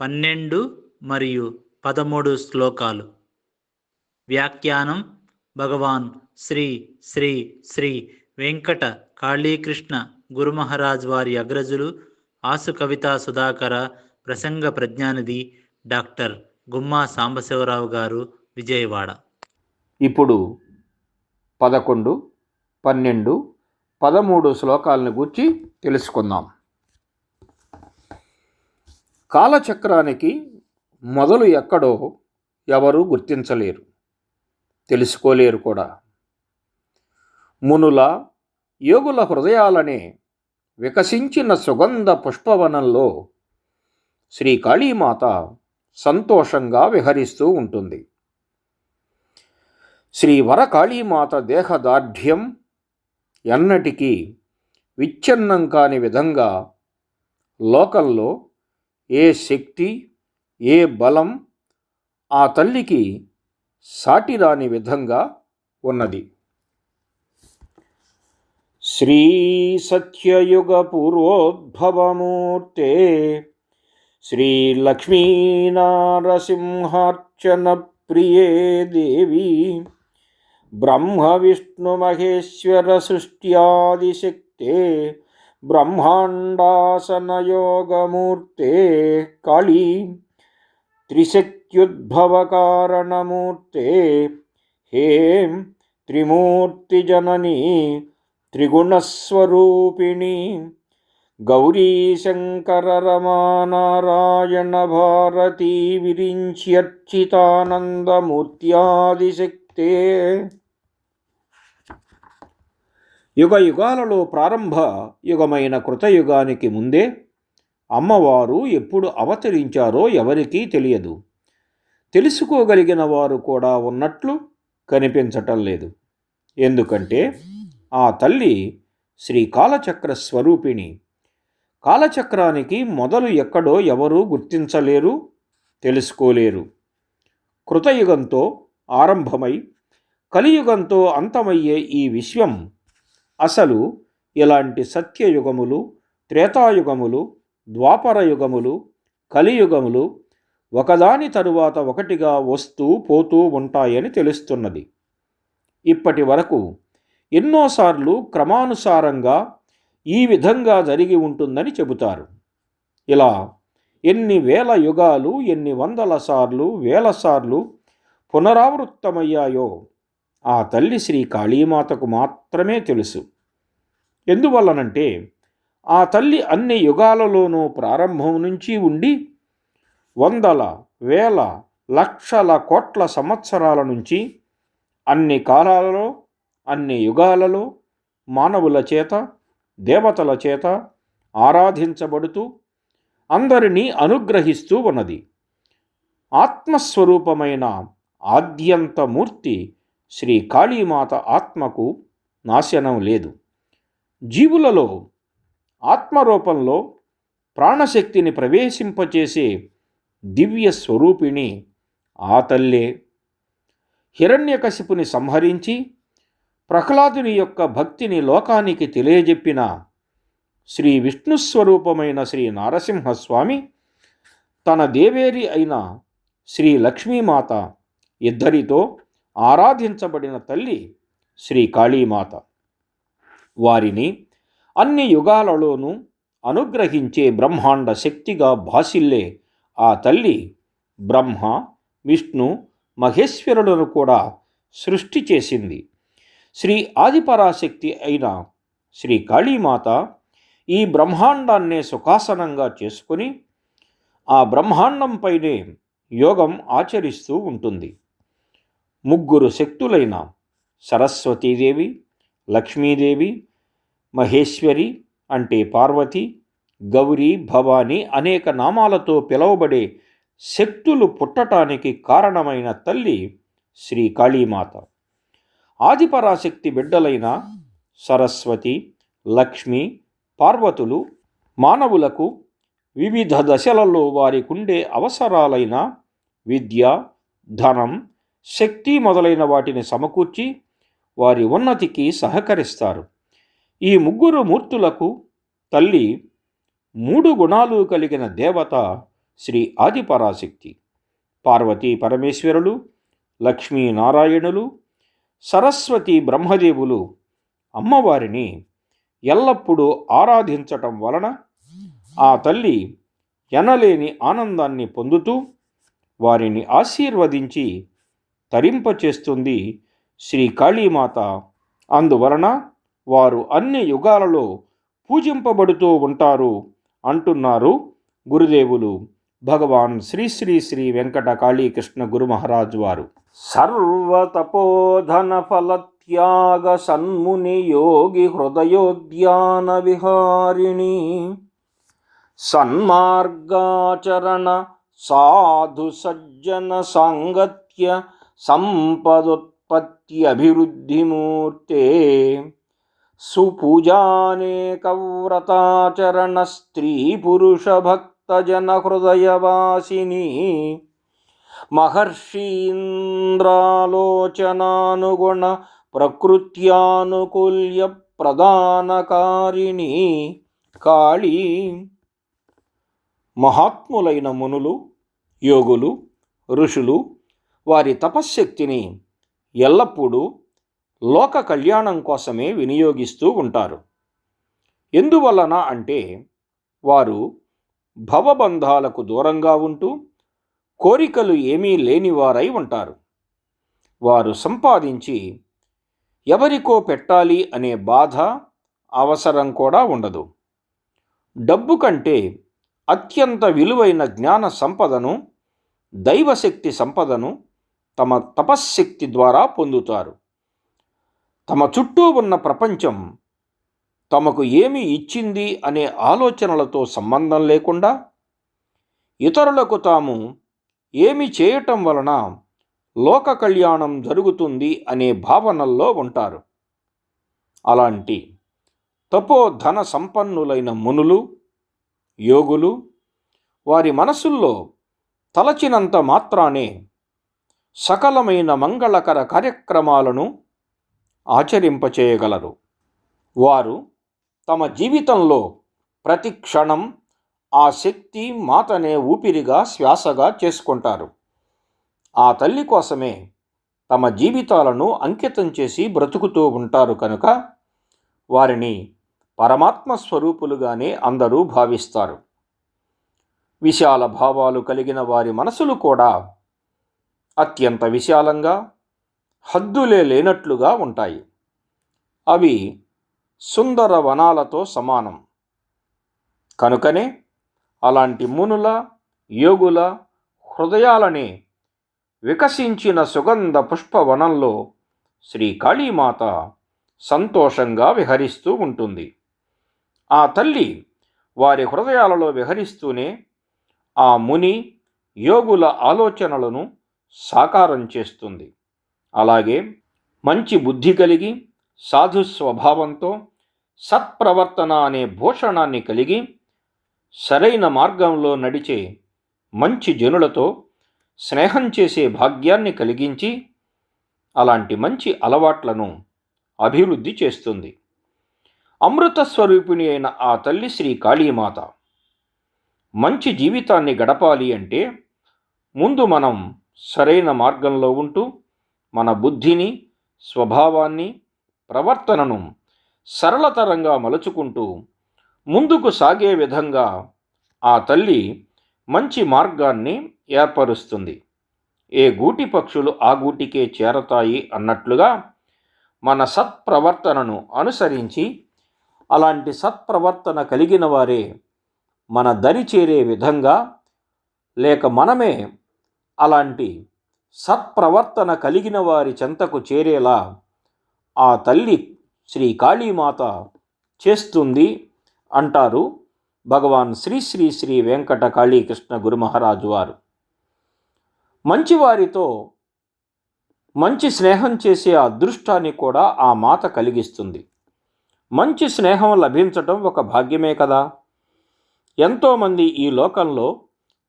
పన్నెండు మరియు పదమూడు శ్లోకాలు. వ్యాఖ్యానం భగవాన్ శ్రీ శ్రీ శ్రీ వెంకట కాళీకృష్ణ గురుమహారాజ్ వారి అగ్రజులు ఆసు కవితా సుధాకర ప్రసంగ ప్రజ్ఞానిధి డాక్టర్ గుమ్మా సాంబశివరావు గారు విజయవాడ. ఇప్పుడు పదకొండు పన్నెండు పదమూడు శ్లోకాలను గూర్చి తెలుసుకుందాం. కాలచక్రానికి మొదలు ఎక్కడో ఎవరూ గుర్తించలేరు తెలుసుకోలేరు కూడా. మునుల యోగుల హృదయాలనే వికసించిన సుగంధ పుష్పవనంలో శ్రీ కాళీమాత సంతోషంగా విహరిస్తూ ఉంటుంది. శ్రీ వరకాళీమాత దేహదార్ఢ్యం ఎన్నటికీ విచ్ఛిన్నం కాని విధంగా లోకల్లో ఏ శక్తి ఏ బలం ఆ తల్లికి సాటిరాని విధంగా ఉన్నది. శ్రీ సత్యయుగ పూర్వోద్భవమూర్తే శ్రీ లక్ష్మీనారసింహార్చన ప్రియే దేవి బ్రహ్మ విష్ణు మహేశ్వర సృష్ట్యాదిశక్తే బ్రహ్మాండాసనయోగమూర్తే కాళీ త్రిశక్త్యుద్భవకారణమూర్తే హేం త్రిమూర్తిజననీ త్రిగుణస్వరూపిణి. గౌరీశంకర రమానారాయణ భారతీ విరించ్యర్చితానందమూర్త్యాదిశక్తే యుగ యుగాలలో ప్రారంభ యుగమైన కృతయుగానికి ముందే అమ్మవారు ఎప్పుడు అవతరించారో ఎవరికీ తెలియదు. తెలుసుకోగలిగిన వారు కూడా ఉన్నట్లు కనిపించటం లేదు. ఎందుకంటే ఆ తల్లి శ్రీ కాలచక్ర స్వరూపిణి. కాలచక్రానికి మొదలు ఎక్కడో ఎవరూ గుర్తించలేరు తెలుసుకోలేరు. కృతయుగంతో ఆరంభమై కలియుగంతో అంతమయ్యే ఈ విశ్వం అసలు ఇలాంటి సత్యయుగములు త్రేతాయుగములు ద్వాపరయుగములు కలియుగములు ఒకదాని తరువాత ఒకటిగా వస్తూ పోతూ ఉంటాయని తెలుస్తున్నది. ఇప్పటి వరకు ఎన్నోసార్లు క్రమానుసారంగా ఈ విధంగా జరిగి ఉంటుందని చెబుతారు. ఇలా ఎన్ని వేల యుగాలు ఎన్ని వందల సార్లు వేల సార్లు పునరావృత్తమయ్యాయో ఆ తల్లి శ్రీ కాళీమాతకు మాత్రమే తెలుసు. ఎందువల్లనంటే ఆ తల్లి అన్ని యుగాలలోనూ ప్రారంభం నుంచి ఉండి వందల వేల లక్షల కోట్ల సంవత్సరాల నుంచి అన్ని కాలాలలో అన్ని యుగాలలో మానవుల చేత దేవతల చేత ఆరాధించబడుతూ అందరినీ అనుగ్రహిస్తూ ఉన్నది. ఆత్మస్వరూపమైన ఆద్యంతమూర్తి శ్రీ కాళీమాత ఆత్మకు నాశనం లేదు. జీవులలో ఆత్మరూపంలో ప్రాణశక్తిని ప్రవేశింపచేసే దివ్య స్వరూపిణి ఆ తల్లే. హిరణ్యకశిపుని సంహరించి ప్రహ్లాదుని యొక్క భక్తిని లోకానికి తెలియజెప్పిన శ్రీ విష్ణుస్వరూపమైన శ్రీ నారసింహస్వామి తన దేవేరి అయిన శ్రీ లక్ష్మీమాత ఇద్దరితో ఆరాధించబడిన తల్లి శ్రీ కాళీమాత. వారిని అన్ని యుగాలలోనూ అనుగ్రహించే బ్రహ్మాండ శక్తిగా భాసిల్లే ఆ తల్లి బ్రహ్మ విష్ణు మహేశ్వరులను కూడా సృష్టి చేసింది. శ్రీ ఆదిపరాశక్తి అయిన శ్రీ కాళీమాత ఈ బ్రహ్మాండాన్నే సుఖాసనంగా చేసుకుని ఆ బ్రహ్మాండంపైనే యోగం ఆచరిస్తూ ఉంటుంది. ముగ్గురు శక్తులైన సరస్వతీదేవి లక్ష్మీదేవి మహేశ్వరి అంటే పార్వతి గౌరీ భవాని అనేక నామాలతో పిలువబడే శక్తులు పుట్టటానికి కారణమైన తల్లి శ్రీ కాళీమాత. ఆదిపరాశక్తి బిడ్డలైన సరస్వతి లక్ష్మి పార్వతులు మానవులకు వివిధ దశలలో వారికుండే అవసరాలైన విద్య ధనం శక్తి మొదలైన వాటిని సమకూర్చి వారి ఉన్నతికి సహకరిస్తారు. ఈ ముగ్గురు మూర్తులకు తల్లి మూడు గుణాలు కలిగిన దేవత శ్రీ ఆదిపరాశక్తి. పార్వతీ పరమేశ్వరులు లక్ష్మీనారాయణులు సరస్వతి బ్రహ్మదేవులు అమ్మవారిని ఎల్లప్పుడూ ఆరాధించటం వలన ఆ తల్లి ఎనలేని ఆనందాన్ని పొందుతూ వారిని ఆశీర్వదించి తరింపచేస్తుంది శ్రీ కాళీమాత. అందువలన వారు అన్ని యుగాలలో పూజింపబడుతూ ఉంటారు అంటున్నారు గురుదేవులు. భగవాన్ శ్రీ శ్రీ శ్రీ వెంకట కాళీకృష్ణ గురు మహారాజ్ వారు. సర్వతపోధన ఫలత్యాగ సన్ముని యోగి హృదయోద్యాన విహారిణి. సన్మార్గాచరణ సాధు సజ్జన సాంగత్య సంపదోత్పత్తి అభివృద్ధిమూర్తే సుపూజానేకవ్రతాచరణ స్త్రీ పురుష భక్తజన హృదయవాసిని మహర్షీంద్రాలోచనానుగుణ ప్రకృత్యానుకూల్య ప్రధానకారిణి కాళీ. మహాత్ములైన మునులు యోగులు ఋషులు వారి తపశ్శక్తిని ఎల్లప్పుడూ లోక కళ్యాణం కోసమే వినియోగిస్తూ ఉంటారు. ఎందువలన అంటే వారు భవబంధాలకు దూరంగా ఉంటూ కోరికలు ఏమీ లేనివారై ఉంటారు. వారు సంపాదించి ఎవరికో పెట్టాలి అనే బాధ అవసరం కూడా ఉండదు. డబ్బు కంటే అత్యంత విలువైన జ్ఞాన సంపదను దైవశక్తి సంపదను తమ తపశ్శక్తి ద్వారా పొందుతారు. తమ చుట్టూ ఉన్న ప్రపంచం తమకు ఏమి ఇచ్చింది అనే ఆలోచనలతో సంబంధం లేకుండా ఇతరులకు తాము ఏమి చేయటం వలన లోక కళ్యాణం జరుగుతుంది అనే భావనల్లో ఉంటారు. అలాంటి తపోధన సంపన్నులైన మునులు యోగులు వారి మనసుల్లో తలచినంత మాత్రానే సకలమైన మంగళకర కార్యక్రమాలను ఆచరింపచేయగలరు. వారు తమ జీవితంలో ప్రతి క్షణం ఆ శక్తి మాతనే ఊపిరిగా శ్వాసగా చేసుకుంటారు. ఆ తల్లి కోసమే తమ జీవితాలను అంకితం చేసి బ్రతుకుతూ ఉంటారు కనుక వారిని పరమాత్మ స్వరూపులుగానే అందరూ భావిస్తారు. విశాల భావాలు కలిగిన వారి మనసులు కూడా అత్యంత విశాలంగా హద్దులే లేనట్లుగా ఉంటాయి. అవి సుందర వనాలతో సమానం. కనుకనే అలాంటి మునుల యోగుల హృదయాలని వికసించిన సుగంధ పుష్పవనంలో శ్రీ కాళీమాత సంతోషంగా విహరిస్తూ ఉంటుంది. ఆ తల్లి వారి హృదయాలలో విహరిస్తూనే ఆ ముని యోగుల ఆలోచనలను సాకారం చేస్తుంది. అలాగే మంచి బుద్ధి కలిగి సాధు స్వభావంతో సత్ప్రవర్తన అనే భూషణాన్ని కలిగి సరైన మార్గంలో నడిచే మంచి జనులతో స్నేహం చేసే భాగ్యాన్ని కలిగించి అలాంటి మంచి అలవాట్లను అభివృద్ధి చేస్తుంది. అమృత స్వరూపిణి అయిన ఆ తల్లి శ్రీ కాళీమాత మంచి జీవితాన్ని గడపాలి అంటే ముందు మనం సరైన మార్గంలో ఉంటూ మన బుద్ధిని స్వభావాన్ని ప్రవర్తనను సరళతరంగా మలుచుకుంటూ ముందుకు సాగే విధంగా ఆ తల్లి మంచి మార్గాన్ని ఏర్పరుస్తుంది. ఏ గూటి పక్షులు ఆ గూటికే చేరతాయి అన్నట్లుగా మన సత్ప్రవర్తనను అనుసరించి అలాంటి సత్ప్రవర్తన కలిగిన వారే మన దరి చేరే విధంగా లేక మనమే అలాంటి సత్ప్రవర్తన కలిగిన వారి చెంతకు చేరేలా ఆ తల్లి శ్రీ కాళీమాత చేస్తుంది అంటారు భగవాన్ శ్రీ శ్రీ శ్రీ వెంకట కాళీకృష్ణ గురు మహారాజు వారు. మంచివారితో మంచి స్నేహం చేసే అదృష్టాన్ని కూడా ఆ మాత కలిగిస్తుంది. మంచి స్నేహం లభించటం ఒక భాగ్యమే కదా. ఎంతోమంది ఈ లోకంలో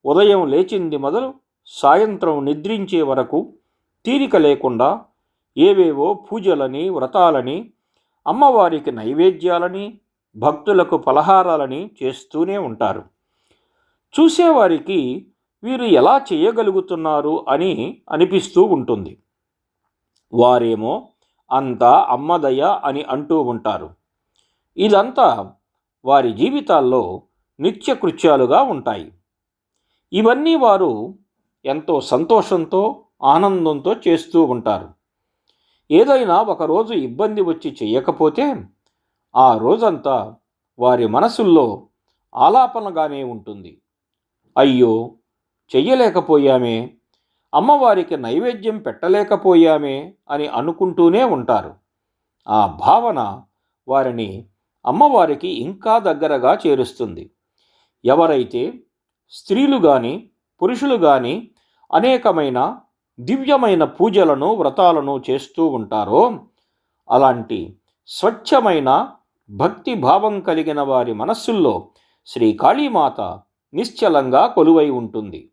ఉదయం లేచింది మొదలు సాయంత్రం నిద్రించే వరకు తీరిక లేకుండా ఏవేవో పూజలని వ్రతాలని అమ్మవారికి నైవేద్యాలని భక్తులకు పలహారాలని చేస్తూనే ఉంటారు. చూసేవారికి వీరు ఎలా చేయగలుగుతున్నారు అని అనిపిస్తూ ఉంటుంది. వారేమో అంతా అమ్మదయ అని అంటూ ఉంటారు. ఇదంతా వారి జీవితాల్లో నిత్యకృత్యాలుగా ఉంటాయి. ఇవన్నీ వారు ఎంతో సంతోషంతో ఆనందంతో చేస్తూ ఉంటారు. ఏదైనా ఒకరోజు ఇబ్బంది వచ్చి చేయకపోతే ఆ రోజంతా వారి మనసుల్లో ఆలాపనగానే ఉంటుంది. అయ్యో! చెయ్యలేకపోయామే. అమ్మవారికి నైవేద్యం పెట్టలేకపోయామే అని అనుకుంటూనే ఉంటారు. ఆ భావన వారిని అమ్మవారికి ఇంకా దగ్గరగా చేరుస్తుంది. ఎవరైతే స్త్రీలు కానీ పురుషులు కానీ అనేకమైన దివ్యమైన పూజలను వ్రతాలను చేస్తూ ఉంటారో అలాంటి స్వచ్ఛమైన భక్తి భావం కలిగిన వారి మనస్సుల్లో శ్రీ కాళీమాత నిశ్చలంగా కొలువై ఉంటుంది.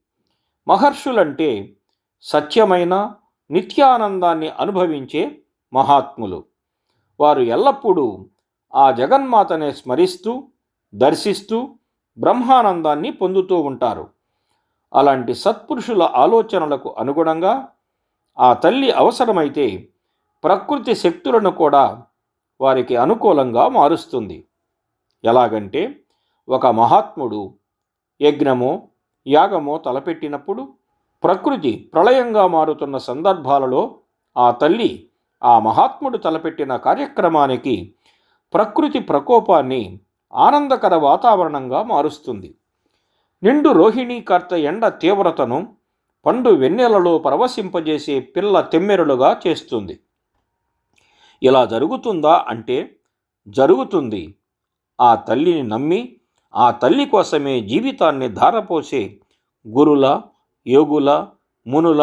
మహర్షులంటే సత్యమైన నిత్యానందాన్ని అనుభవించే మహాత్ములు. వారు ఎల్లప్పుడూ ఆ జగన్మాతనే స్మరిస్తూ దర్శిస్తూ బ్రహ్మానందాన్ని పొందుతూ ఉంటారు. అలాంటి సత్పురుషుల ఆలోచనలకు అనుగుణంగా ఆ తల్లి అవసరమైతే ప్రకృతి శక్తులను కూడా వారికి అనుకూలంగా మారుస్తుంది. ఎలాగంటే ఒక మహాత్ముడు యజ్ఞమో యాగమో తలపెట్టినప్పుడు ప్రకృతి ప్రళయంగా మారుతున్న సందర్భాలలో ఆ తల్లి ఆ మహాత్ముడు తలపెట్టిన కార్యక్రమానికి ప్రకృతి ప్రకోపాన్ని ఆనందకర వాతావరణంగా మారుస్తుంది. నిండు రోహిణీకర్త ఎండ తీవ్రతను పండు వెన్నెలలో పరవశింపజేసే పిల్ల తెమ్మెరులుగా చేస్తుంది. ఇలా జరుగుతుందా అంటే జరుగుతుంది. ఆ తల్లిని నమ్మి ఆ తల్లి కోసమే జీవితాన్ని ధారపోసే గురుల యోగుల మునుల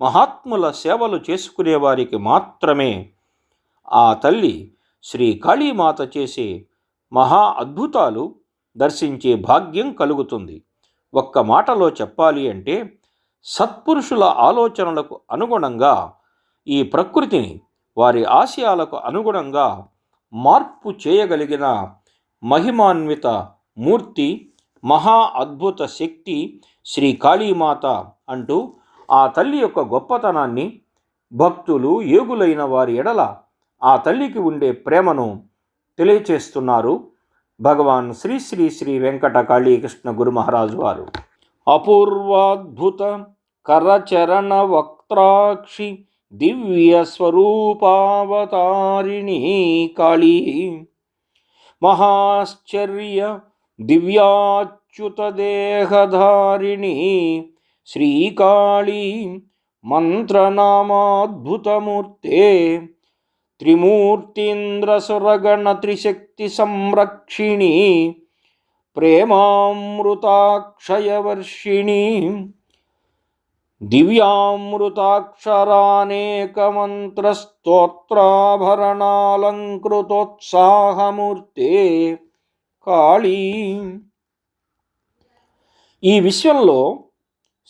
మహాత్ముల సేవలు చేసుకునేవారికి మాత్రమే ఆ తల్లి శ్రీ కాళీమాత చేసే మహా అద్భుతాలు దర్శించే భాగ్యం కలుగుతుంది. ఒక్క మాటలో చెప్పాలి అంటే సత్పురుషుల ఆలోచనలకు అనుగుణంగా ఈ ప్రకృతిని వారి ఆశయాలకు అనుగుణంగా మార్పు చేయగలిగిన మహిమాన్విత మూర్తి మహా అద్భుత శక్తి శ్రీ కాళీమాత అంటూ ఆ తల్లి యొక్క గొప్పతనాన్ని భక్తులు ఏగులైన వారి ఎడల ఆ తల్లికి ఉండే ప్రేమను తెలియచేస్తున్నారు. భగవాన్ శ్రీ శ్రీ శ్రీ వెంకట కాళీకృష్ణ గురు మహారాజు వారు. అపూర్వాద్భుత కరచరణ వక్త్రాక్షి దివ్య స్వరూపావతారిణి కాళీ. మహాశ్చర్య దివ్యాచ్యుతదేహధారిణి శ్రీకాళీ. మంత్రనామాద్భుతమూర్తే త్రిమూర్తీంద్రసురగణ త్రిశక్తి సంరక్షిణి ప్రేమామృతాక్షయవర్షిణి దివ్యామృతాక్షరానేకమంత్రస్తోత్రాభరణాలంకృతోత్సాహమూర్తే కాళీ ఈ విశ్వంలో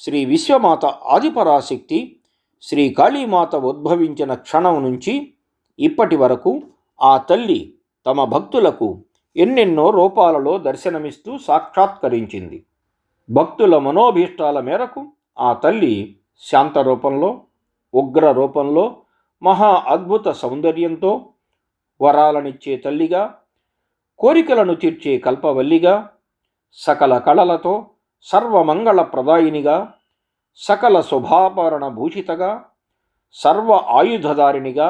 శ్రీ విశ్వమాత ఆదిపరాశక్తి శ్రీ కాళీమాత ఉద్భవించిన క్షణం నుంచి ఇప్పటి వరకు ఆ తల్లి తమ భక్తులకు ఎన్నెన్నో రూపాలలో దర్శనమిస్తూ సాక్షాత్కరించింది. భక్తుల మనోభీష్టాల మేరకు ఆ తల్లి శాంత రూపంలో ఉగ్ర రూపంలో మహా అద్భుత సౌందర్యంతో వరాలనిచ్చే తల్లిగా కోరికలను తీర్చే కల్పవల్లిగా సకల కళలతో సర్వమంగళ ప్రదాయినిగా సకల శుభాభరణ భూషితగా సర్వ ఆయుధదారినిగా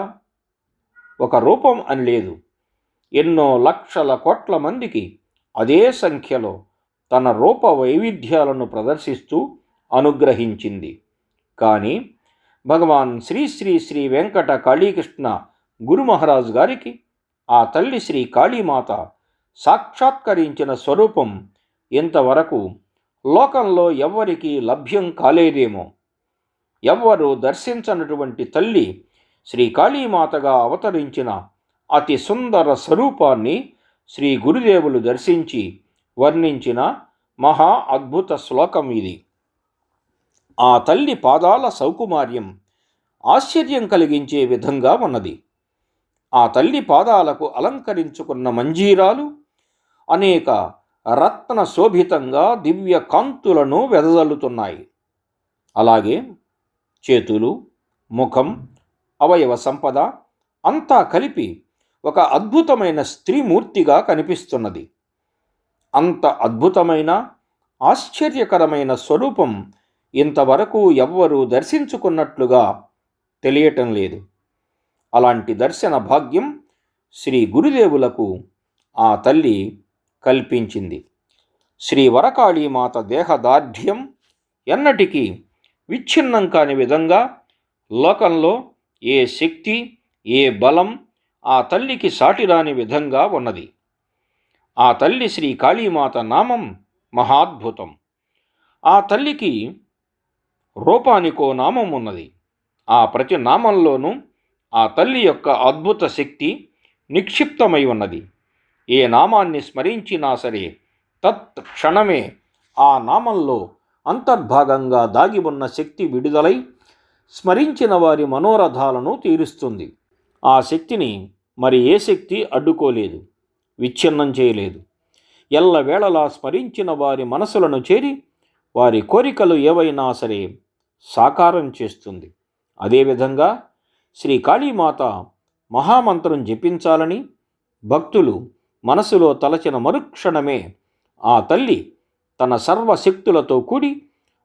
ఒక రూపం అని లేదు. ఎన్నో లక్షల కోట్ల మందికి అదే సంఖ్యలో తన రూప వైవిధ్యాలను ప్రదర్శిస్తూ అనుగ్రహించింది. కానీ భగవాన్ శ్రీ శ్రీ శ్రీ వెంకట కాళీకృష్ణ గురుమహారాజు గారికి ఆ తల్లి శ్రీ కాళీమాత సాక్షాత్కరించిన స్వరూపం ఇంతవరకు లోకంలో ఎవ్వరికీ లభ్యం కాలేదేమో. ఎవ్వరూ దర్శించనటువంటి తల్లి శ్రీ కాళీమాతగా అవతరించిన అతి సుందర స్వరూపాన్ని శ్రీ గురుదేవులు దర్శించి వర్ణించిన మహా అద్భుత శ్లోకం ఇది. ఆ తల్లి పాదాల సౌకుమార్యం ఆశ్చర్యం కలిగించే విధంగా ఉన్నది. ఆ తల్లి పాదాలకు అలంకరించుకున్న మంజీరాలు అనేక రత్న శోభితంగా దివ్య కాంతులను వెదజల్లుతున్నాయి. అలాగే చేతులు ముఖం అవయవ సంపద అంతా కలిపి ఒక అద్భుతమైన స్త్రీమూర్తిగా కనిపిస్తున్నది. అంత అద్భుతమైన ఆశ్చర్యకరమైన స్వరూపం ఇంతవరకు ఎవ్వరూ దర్శించుకున్నట్లుగా తెలియటం లేదు. అలాంటి దర్శన భాగ్యం శ్రీ గురుదేవులకు ఆ తల్లి కల్పించింది. శ్రీ వరకాళీమాత దేహదార్ఢ్యం ఎన్నటికీ విచ్ఛిన్నం కాని విధంగా లోకంలో ఏ శక్తి ఏ బలం ఆ తల్లికి సాటిరాని విధంగా ఉన్నది. ఆ తల్లి శ్రీ కాళీమాత నామం మహాద్భుతం. ఆ తల్లికి రూపానికో నామం ఉన్నది. ఆ ప్రతి నామంలోనూ ఆ తల్లి యొక్క అద్భుత శక్తి నిక్షిప్తమై ఉన్నది. ఏ నామాన్ని స్మరించినా సరే తత్ క్షణమే ఆ నామంలో అంతర్భాగంగా దాగి ఉన్న శక్తి విడుదలై స్మరించిన వారి మనోరథాలను తీరుస్తుంది. ఆ శక్తిని మరి ఏ శక్తి అడ్డుకోలేదు విచ్ఛిన్నం చేయలేదు. ఎల్లవేళలా స్మరించిన వారి మనసులను చేరి వారి కోరికలు ఏవైనా సరే సాకారం చేస్తుంది. అదేవిధంగా శ్రీ కాళీమాత మహామంత్రం జపించాలని భక్తులు మనసులో తలచిన మరుక్షణమే ఆ తల్లి తన సర్వశక్తులతో కూడి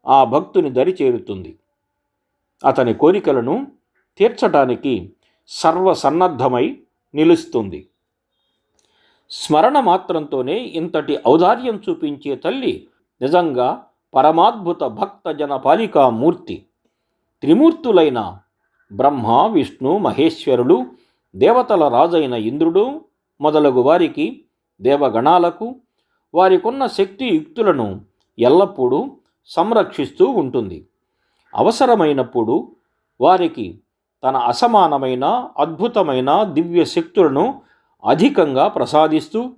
ఆ భక్తుని దరిచేరుతుంది అతని కోరికలను తీర్చటానికి సర్వసన్నద్ధమై నిలుస్తుంది. స్మరణ మాత్రంతోనే ఇంతటి ఔదార్యం చూపించే తల్లి నిజంగా పరమాద్భుత భక్తజన జనపాలికా మూర్తి త్రిమూర్తులైన బ్రహ్మ విష్ణు మహేశ్వరుడు దేవతల రాజైన ఇంద్రుడు మొదలగు వారికి దేవగణాలకు వారికున్న శక్తి యుక్తులను ఎల్లప్పుడూ సంరక్షిస్తూ ఉంటుంది. అవసరమైనప్పుడు వారికి తన అసమానమైన అద్భుతమైన దివ్య శక్తులను అధికంగా ప్రసాదిస్తూ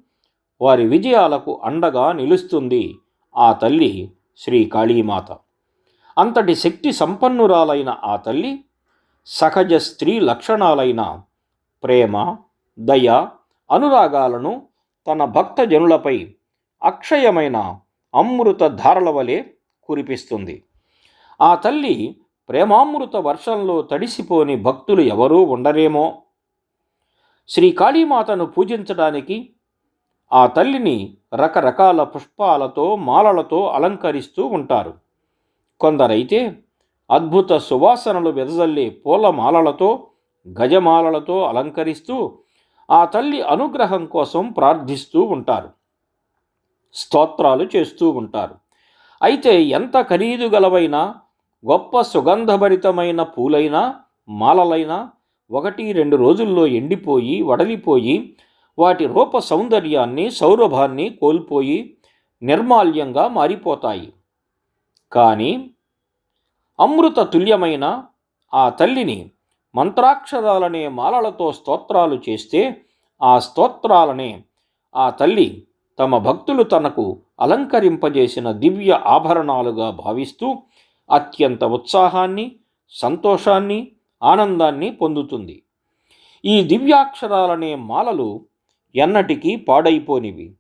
వారి విజయాలకు అండగా నిలుస్తుంది ఆ తల్లి శ్రీ కాళీమాత. అంతటి శక్తి సంపన్నురాలైన ఆ తల్లి సహజ స్త్రీ లక్షణాలైన ప్రేమ దయ అనురాగాలను తన భక్తజనులపై అక్షయమైన అమృత ధారల వలె కురిపిస్తుంది. ఆ తల్లి ప్రేమామృత వర్షంలో తడిసిపోని భక్తులు ఎవరూ ఉండరేమో. శ్రీ కాళీమాతను పూజించడానికి ఆ తల్లిని రకరకాల పుష్పాలతో మాలలతో అలంకరిస్తూ ఉంటారు. కొందరైతే అద్భుత సువాసనలు వెదజల్లే పూలమాలలతో గజమాలలతో అలంకరిస్తూ ఆ తల్లి అనుగ్రహం కోసం ప్రార్థిస్తూ ఉంటారు. స్తోత్రాలు చేస్తూ ఉంటారు. అయితే ఎంత ఖరీదు గలవైనా గొప్ప సుగంధభరితమైన పూలైనా మాలలైనా ఒకటి రెండు రోజుల్లో ఎండిపోయి వడలిపోయి వాటి రూప సౌందర్యాన్ని సౌరభాన్ని కోల్పోయి నిర్మాల్యంగా మారిపోతాయి. కానీ అమృత తుల్యమైన ఆ తల్లిని మంత్రాక్షరాలనే మాలలతో స్తోత్రాలు చేస్తే ఆ స్తోత్రాలనే ఆ తల్లి తమ భక్తులు తనకు అలంకరింపజేసిన దివ్య ఆభరణాలుగా భావిస్తూ అత్యంత ఉత్సాహాన్ని సంతోషాన్ని ఆనందాన్ని పొందుతుంది. ఈ దివ్యాక్షరాలనే మాలలు ఎన్నటికీ పాడైపోనివి.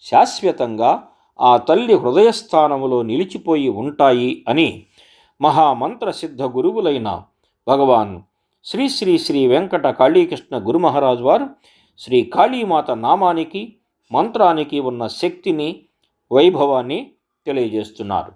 శాశ్వతంగా ఆ తల్లి హృదయస్థానములో నిలిచిపోయి ఉంటాయి అని మహామంత్రసిద్ధ గురువులైన భగవాన్ శ్రీ శ్రీ శ్రీ వెంకట కాళీకృష్ణ గురుమహారాజు వారు శ్రీ కాళీమాత నామానికి మంత్రానికి ఉన్న శక్తిని వైభవాన్ని తెలియజేస్తున్నారు.